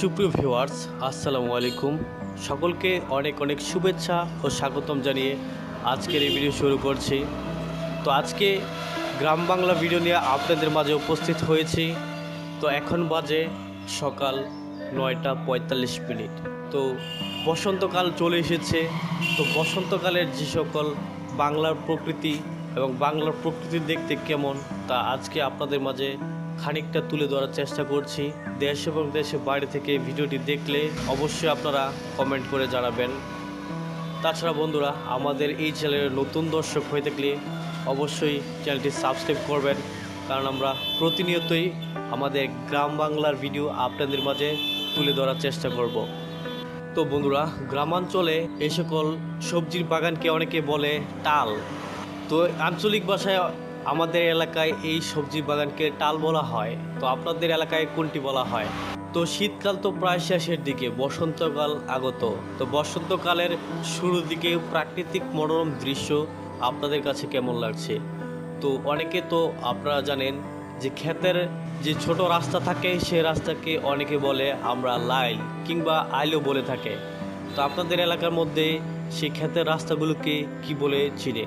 সুপ্রিয় ভিউয়ার্স, আসসালামু আলাইকুম। সকলকে অনেক অনেক শুভেচ্ছা ও স্বাগতম জানিয়ে আজকের এই ভিডিও শুরু করছি। তো আজকে গ্রাম বাংলা ভিডিও নিয়ে আপনাদের মাঝে উপস্থিত হয়েছি। তো এখন বাজে সকাল নয়টা পঁয়তাল্লিশ মিনিট। তো বসন্তকাল চলে এসেছে। তো বসন্তকালের যে সকল বাংলার প্রকৃতি এবং বাংলার প্রকৃতি দেখতে কেমন তা আজকে আপনাদের মাঝে খানিকটা তুলে ধরার চেষ্টা করছি। দেশ এবং দেশে বাইরে থেকে ভিডিওটি দেখলে অবশ্যই আপনারা কমেন্ট করে জানাবেন। তাছাড়া বন্ধুরা, আমাদের এই চ্যানেলের নতুন দর্শক হয়ে থাকলে অবশ্যই চ্যানেলটি সাবস্ক্রাইব করবেন। কারণ আমরা প্রতিনিয়তই আমাদের গ্রাম বাংলার ভিডিও আপনাদের মাঝে তুলে ধরার চেষ্টা করব। তো বন্ধুরা, গ্রামাঞ্চলে এই সকল সবজির বাগানকে অনেকে বলে টাল। তো আঞ্চলিক ভাষায় আমাদের এলাকায় এই সবজি বাগানকে টাল বলা হয়। তো আপনাদের এলাকায় কোনটি বলা হয়? তো শীতকাল তো প্রায় শেষের দিকে, বসন্তকাল আগত। তো বসন্তকালের শুরুর দিকে প্রাকৃতিক মনোরম দৃশ্য আপনাদের কাছে কেমন লাগছে? তো অনেকে তো আপনারা জানেন যে ক্ষেতের যে ছোট রাস্তা থাকে, সে রাস্তাকে অনেকে বলে আমরা লাইল কিংবা আইলও বলে থাকে। তো আপনাদের এলাকার মধ্যে সেই ক্ষেতের রাস্তাগুলোকে কি বলে চিনে?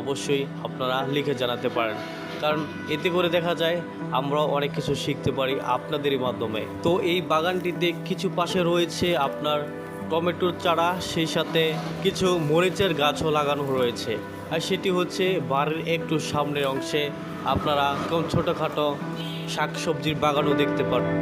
অবশ্যই আপনারা লিখে জানাতে পারেন। কারণ এতে করে দেখা যায় আমরা অনেক কিছু শিখতে পারি আপনাদেরই মাধ্যমে। তো এই বাগানটিতে কিছু পাশে রয়েছে আপনার টমেটোর চারা, সেই সাথে কিছু মরিচের গাছও লাগানো রয়েছে। আর সেটি হচ্ছে বাড়ির একটু সামনের অংশে। আপনারা কম ছোটোখাটো শাক সবজির বাগানও দেখতে পারেন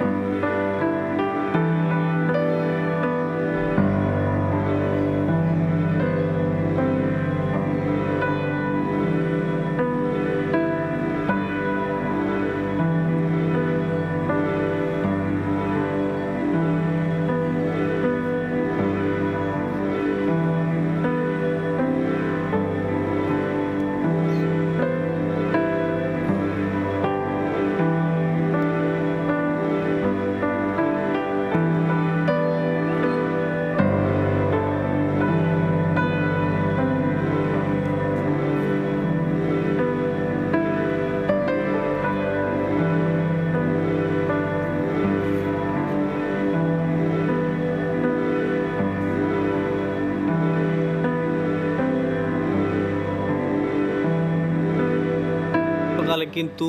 সকালে কিন্তু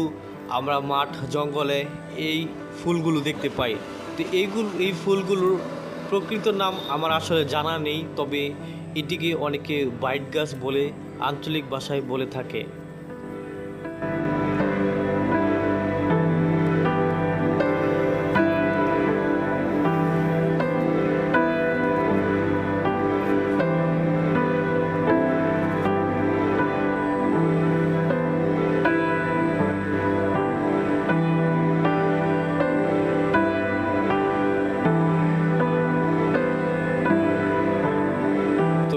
আমরা মাঠ, জঙ্গলে এই ফুলগুলো দেখতে পাই। তো এইগুলো, এই ফুলগুলোর প্রকৃত নাম আমার আসলে জানা নেই, তবে এটিকে অনেকে বাইট গাছ বলে, আঞ্চলিক ভাষায় বলে থাকে।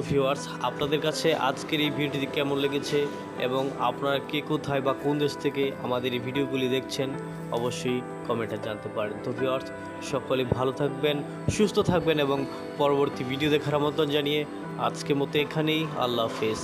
ভিউয়ার্স আপনাদের কাছে আজকের এই ভিডিওটি কেমন লেগেছে এবং আপনারা কে কোথায় বা কোন দেশ থেকে আমাদের এই ভিডিওগুলি দেখছেন, অবশ্যই কমেন্টে জানতে পারেন। তো ভিউয়ার্স সকলে ভালো থাকবেন, সুস্থ থাকবেন এবং পরবর্তী ভিডিও দেখার আমন্ত্রণ জানিয়ে আজকের মতো এখানেই, আল্লাহ হাফেজ।